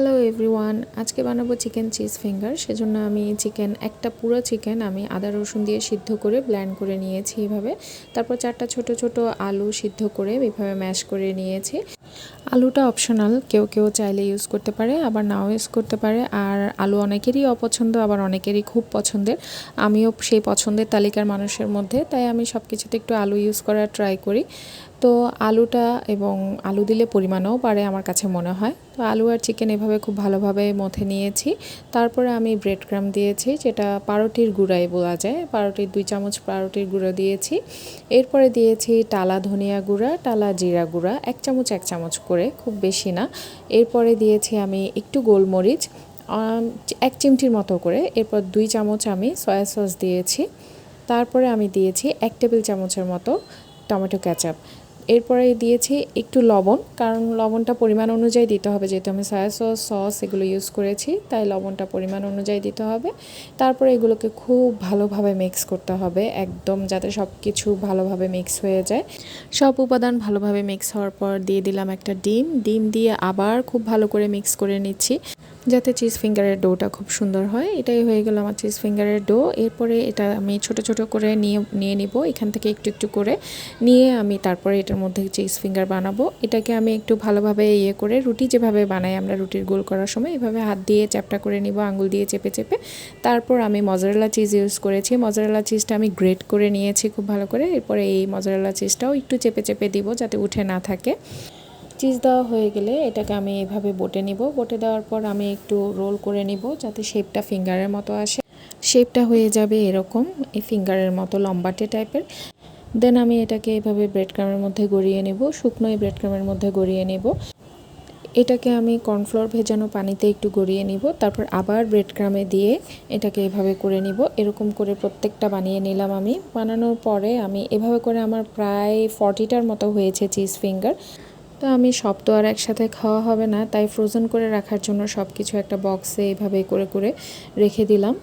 Hello everyone আজকে বানাবো chicken cheese finger সেজন্য আমি চিকেন একটা পুরো চিকেন আমি আদা রসুন দিয়ে সিদ্ধ করে ব্ল্যান্ড করে নিয়েছি এভাবে। তারপর চারটা ছোট ছোট আলু সিদ্ধ করে এভাবে ম্যাশ করে নিয়েছি। আলুটা অপশনাল কেউ কেউ চাইলে ইউজ করতে পারে, আবার নাও ইউজ করতে পারে, আর আলু অনেকেরই অপছন্দ, আবার অনেকেরই খুব পছন্দের। আমিও সেই পছন্দের তালিকার মানুষের মধ্যে, তাই আমি সব কিছুতে একটু আলু ইউজ করার ট্রাই করি। তো আলুটা এবং আলু দিলে পরিমাণও পারে আমার কাছে মনে হয়। তো আলু আর চিকেন এভাবে খুব ভালোভাবে মথে নিয়েছি। তারপরে আমি ব্রেড ক্রাম দিয়েছি, যেটা পাউরুটির গুঁড়াই বলা যায়। পাউরুটির দুই চামচ পাউরুটির গুঁড়ো দিয়েছি। এরপরে দিয়েছি টালা ধনিয়া গুঁড়া, টালা জিরা গুঁড়া, এক চামচ এক চামচ করে, খুব বেশি না। এরপরে দিয়েছি আমি একটু গোলমরিচ এক চিমটির মতো করে। এরপর দুই চামচ আমি সয়া সস দিয়েছি। তারপরে আমি দিয়েছি এক টেবিল চামচের মতো টমেটো ক্যাচাপ এরপরে দিয়েছি একটু লবণ, কারণ লবণটা পরিমাণ অনুযায়ী দিতে হবে। যেহেতু আমি সয়া সস সস এগুলো ইউজ করেছি, তাই লবণটা পরিমাণ অনুযায়ী দিতে হবে। তারপরে এগুলোকে খুব ভালোভাবে মিক্স করতে হবে, একদম যাতে সব কিছু ভালোভাবে মিক্স হয়ে যায়। সব উপাদান ভালোভাবে মিক্স হওয়ার পর দিয়ে দিলাম একটা ডিম। ডিম দিয়ে আবার খুব ভালো করে মিক্স করে নিচ্ছি। যাতে চিজ ফিঙ্গারের ডোটা খুব সুন্দর হয়, এটাই হয়ে গেল আমার চিজ ফিঙ্গারের ডো এরপরে এটা আমি ছোট ছোট করে নিয়ে নিয়ে নিব, এখান থেকে একটু একটু করে নিয়ে আমি তারপরে এটার মধ্যে চিজ ফিঙ্গার বানাবো। এটাকে আমি একটু ভালোভাবে ইয়ে করে রুটি যেভাবে বানাই আমরা রুটির গোল করার সময়, এভাবে হাত দিয়ে চ্যাপটা করে নিব, আঙুল দিয়ে চেপে চেপে। তারপর আমি মজারেলা চিজ ইউজ করেছি। মজারেলা চিজটা আমি গ্রেট করে নিয়েছি খুব ভালো করে। এরপরে এই মজারেলা চিজটাও একটু চেপে চেপে দিব যাতে উঠে না থাকে। চিজ দেওয়া হয়ে গেলে এটাকে আমি এইভাবে বটে নিব। বটে দেওয়ার পর আমি একটু রোল করে নিব যাতে শেপটা ফিঙ্গারের মতো আসে। শেপটা হয়ে যাবে এরকম, এই ফিঙ্গারের মতো লম্বাটে টাইপের। দেন আমি এটাকে এভাবে ব্রেড ক্রামের মধ্যে গড়িয়ে নেব, শুকনো এই ব্রেড ক্রামের মধ্যে গড়িয়ে নেব। এটাকে আমি কর্নফ্লোর ভেজানো পানিতে একটু গড়িয়ে নিব, তারপর আবার ব্রেড ক্রামে দিয়ে এটাকে এভাবে করে নিব। এরকম করে প্রত্যেকটা বানিয়ে নিলাম আমি। বানানোর পরে আমি এভাবে করে আমার প্রায় ফর্টিটার মতো হয়েছে চিজ ফিঙ্গার। তো আমি সব তো আর একসাথে খাওয়া হবে না, তাই ফ্রোজেন করে রাখার জন্য সব কিছু একটা বক্সে এভাবে করে করে রেখে দিলাম।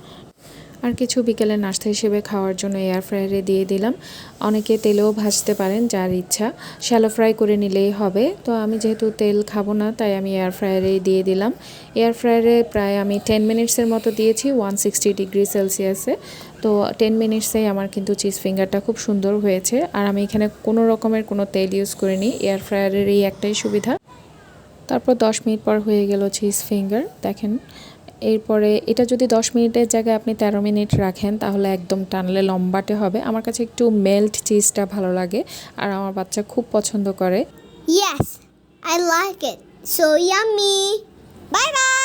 আর কিছু বিকেলে নাস্তা হিসেবে খাওয়ার জন্য এয়ার ফ্রায়ারে দিয়ে দিলাম। অনেকে তেলেও ভাজতে পারেন, যার ইচ্ছা। শ্যালো ফ্রাই করে নিলেই হবে। তো আমি যেহেতু তেল খাব না, তাই আমি এয়ার ফ্রায়ারেই দিয়ে দিলাম। এয়ার ফ্রায়ারে প্রায় আমি টেন মিনিটসের মতো দিয়েছি ওয়ান সিক্সটি ডিগ্রি সেলসিয়াসে তো টেন মিনিটসেই আমার কিন্তু চিজ ফিঙ্গারটা খুব সুন্দর হয়েছে। আর আমি এখানে কোনো রকমের কোনো তেল ইউজ করিনি। এয়ার ফ্রায়ারের এই একটাই সুবিধা। তারপর দশ মিনিট পর হয়ে গেল চিজ ফিঙ্গার দেখেন এরপরে এটা যদি দশ মিনিটের জায়গায় আপনি তেরো মিনিট রাখেন, তাহলে একদম টানলে লম্বাটে হবে। আমার কাছে একটু মেল্ট চিজটা ভালো লাগে, আর আমার বাচ্চা খুব পছন্দ করে। Yes I like it so yummy bye yummy.